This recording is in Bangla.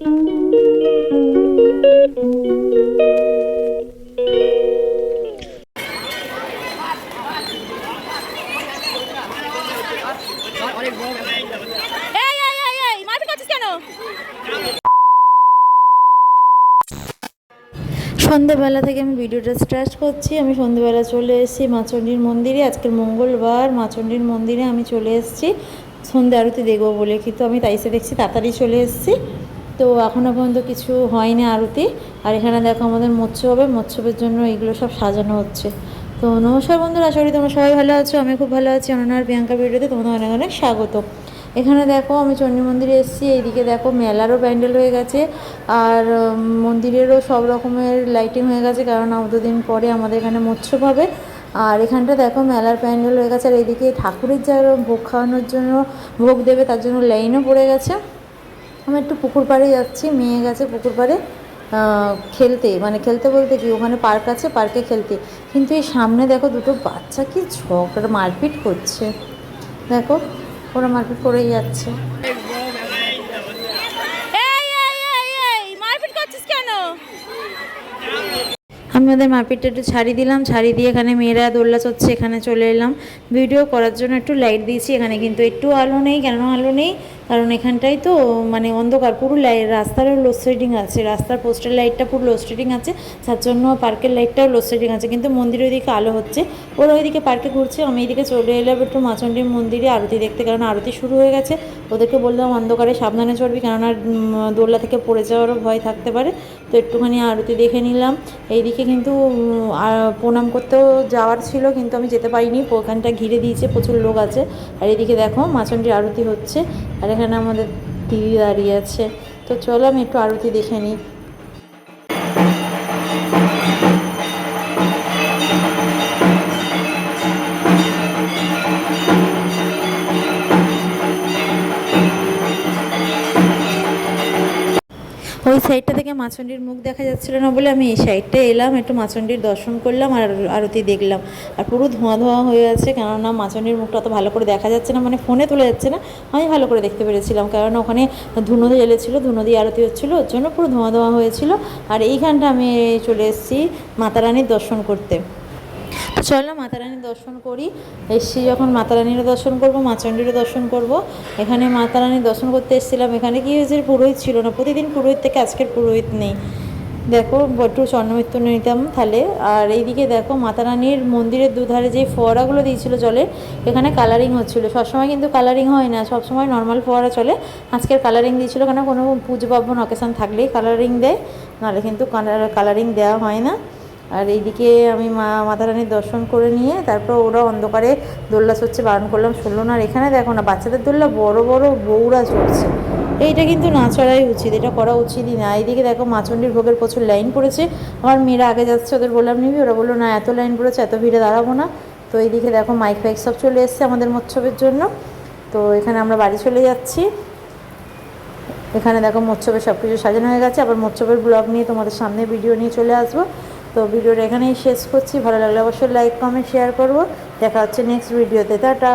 সন্ধ্যেবেলা থেকে আমি ভিডিওটা স্টার্ট করছি। আমি সন্ধ্যেবেলা চলে এসেছি মাচন্ডির মন্দিরে। আজকের মঙ্গলবার মাচন্ডির মন্দিরে আমি চলে এসেছি। সন্ধ্যে আরতি দেখব বলে। কিন্তু আমি তাইসে দেখছি, তাড়াতাড়ি চলে এসেছি। তো এখনও পর্যন্ত কিছু হয়নি আরতি। আর এখানে দেখো আমাদের মৎস্য হবে মৎস্যবের জন্য এগুলো সব সাজানো হচ্ছে। তো নমস্কার বন্ধুরা, আশা করি তোমরা সবাই ভালো আছো আমি খুব ভালো আছি। অননার প্রিয়াঙ্কা ভিডিওতে তোমাদের অনেক অনেক স্বাগত। এখানে দেখো আমি চণ্ডী মন্দিরে এসেছি, এইদিকে দেখো মেলারও প্যান্ডেল হয়ে গেছে। আর মন্দিরেরও সব রকমের লাইটিং হয়ে গেছে, কারণ দিন পরে আমাদের এখানে মৎস্য হবে। আর এখানটা দেখো মেলার প্যান্ডেল হয়ে গেছে, আর এইদিকে ঠাকুরের যারা ভোগ খাওয়ানোর জন্য, ভোগ দেবে তার জন্য লাইনও পড়ে গেছে। আমি একটু পুকুর পাড়ে যাচ্ছি, মেয়ে গেছে পুকুর পাড়ে খেলতে মানে খেলতে বলতে কি, ওখানে পার্ক আছে, পার্কে খেলতে। কিন্তু এই সামনে দেখো দুটো বাচ্চা কি ঝগড়া, মারপিট করছে। দেখো, ওরা মারপিট করেই যাচ্ছে এই এই এই এই মারপিট করছিস কেন আমি ওদের মারপিটটা একটু ছাড়ি দিলাম ছাড়ি দিয়ে এখানে মেয়েরা দোল্লা চড়ছে, এখানে চলে এলাম। ভিডিও করার জন্য একটু লাইট দিয়েছি, এখানে কিন্তু একটু আলো নেই কেন আলো নেই, কারণ এখানটাই তো মানে অন্ধকার, পুরো লাইট রাস্তারও লোডশেডিং আছে, রাস্তার পোস্টার লাইটটা পুরো লোডশেডিং আছে, তার জন্য পার্কের লাইটটাও লোডশেডিং আছে, কিন্তু মন্দিরের ওইদিকে আলো হচ্ছে। ওরা ওইদিকে পার্কে ঘুরছে, আমি এইদিকে চলে এলাম একটু মাচন্ডির মন্দিরে, আরতি দেখতে, কারণ আরতি শুরু হয়ে গেছে। ওদেরকে বললাম, অন্ধকারে সাবধানে চড়বি, কেননা দোল্লা থেকে পড়ে যাওয়ারও ভয় থাকতে পারে। তো একটুখানি আরতি দেখে নিলাম। এইদিকে কিন্তু প্রণাম করতেও যাওয়ার ছিল, কিন্তু আমি যেতে পারিনি। ওখানটা ঘিরে দিয়েছে, প্রচুর লোক আছে। আর এদিকে দেখো মাছনটির আরতি হচ্ছে। আর এখানে আমাদের দিদি দাঁড়িয়ে আছে। তো চলো আমি একটু আরতি দেখে নিই। ওই সাইডটা থেকে মাচন্ডির মুখ দেখা যাচ্ছিল না বলে আমি এই সাইডটা এলাম, একটু মাচন্ডির দর্শন করলাম আর আরতি দেখলাম। আর পুরো ধোঁয়া ধোঁয়া হয়ে আছে, কেননা মাচন্ডির মুখটা অত ভালো করে দেখা যাচ্ছে না মানে ফোনে তোলা যাচ্ছে না, আমি ভালো করে দেখতে পেরেছিলাম। কেননা ওখানে ধুনো জ্বেলেছিল ধুনো দিয়ে আরতি হচ্ছিল, ওর জন্য পুরো ধোঁয়া ধোঁয়া হয়েছিল। আর এইখানটা আমি চলে এসেছি মাতা রানীর দর্শন করতে। তো চলো মাতা রানীর দর্শন করি। এসছি যখন মাতা রানীরও দর্শন করব মাচণ্ডীরও দর্শন করব। এখানে মাতা রানীর দর্শন করতে এসেছিলাম। এখানে কি হয়েছে পুরোহিত ছিল না। প্রতিদিন পুরোহিত থেকে আজকের পুরোহিত নেই। দেখো একটু স্বর্ণমিত্র নিতাম তাহলে আর এইদিকে দেখো মাতা রানীর মন্দিরের দুধারে যে ফোয়ারাগুলো দিয়েছিল জলে, এখানে কালারিং হচ্ছিল। সবসময় কিন্তু কালারিং হয় না। সবসময় নর্মাল ফোয়ারা চলে। আজকের কালারিং দিয়েছিল কেন? কোনো পুজো পার্বণ অকেশন থাকলেই কালারিং দেয়। নাহলে কিন্তু কালারিং দেওয়া হয় না। আর এইদিকে আমি মা, মাতা রানীর দর্শন করে নিয়ে তারপর ওরা অন্ধকারে দোল্লা চড়ছে বারণ করলাম, শুনলো না। আর এখানে দেখো না, বাচ্চাদের দোল্লা বড় বড়, বউরা চড়ছে। এইটা কিন্তু না চড়াই উচিত, এটা করা উচিতই না। এইদিকে দেখো মাচন্ডির ভোগের প্রচুর লাইন পড়েছে। আমার মেয়েরা আগে যাচ্ছে, ওদের বললাম, নিবি? ওরা বলল, না, এত লাইন পড়েছে, এত ভিড়ে দাঁড়াবো না। তো এইদিকে দেখো মাইক ফাইক সব চলে এসছে আমাদের মৎসবের জন্য। তো এখানে আমরা বাড়ি চলে যাচ্ছি। এখানে দেখো মৎসবের সব কিছু সাজানো হয়ে গেছে। আবার মৎসবের ব্লগ নিয়ে তোমাদের সামনে ভিডিও নিয়ে চলে আসব। তো ভিডিওটা এখানেই শেষ করছি। ভালো লাগলে অবশ্যই লাইক কমেন্ট শেয়ার করব। দেখা হচ্ছে নেক্সট ভিডিওতে টাটা।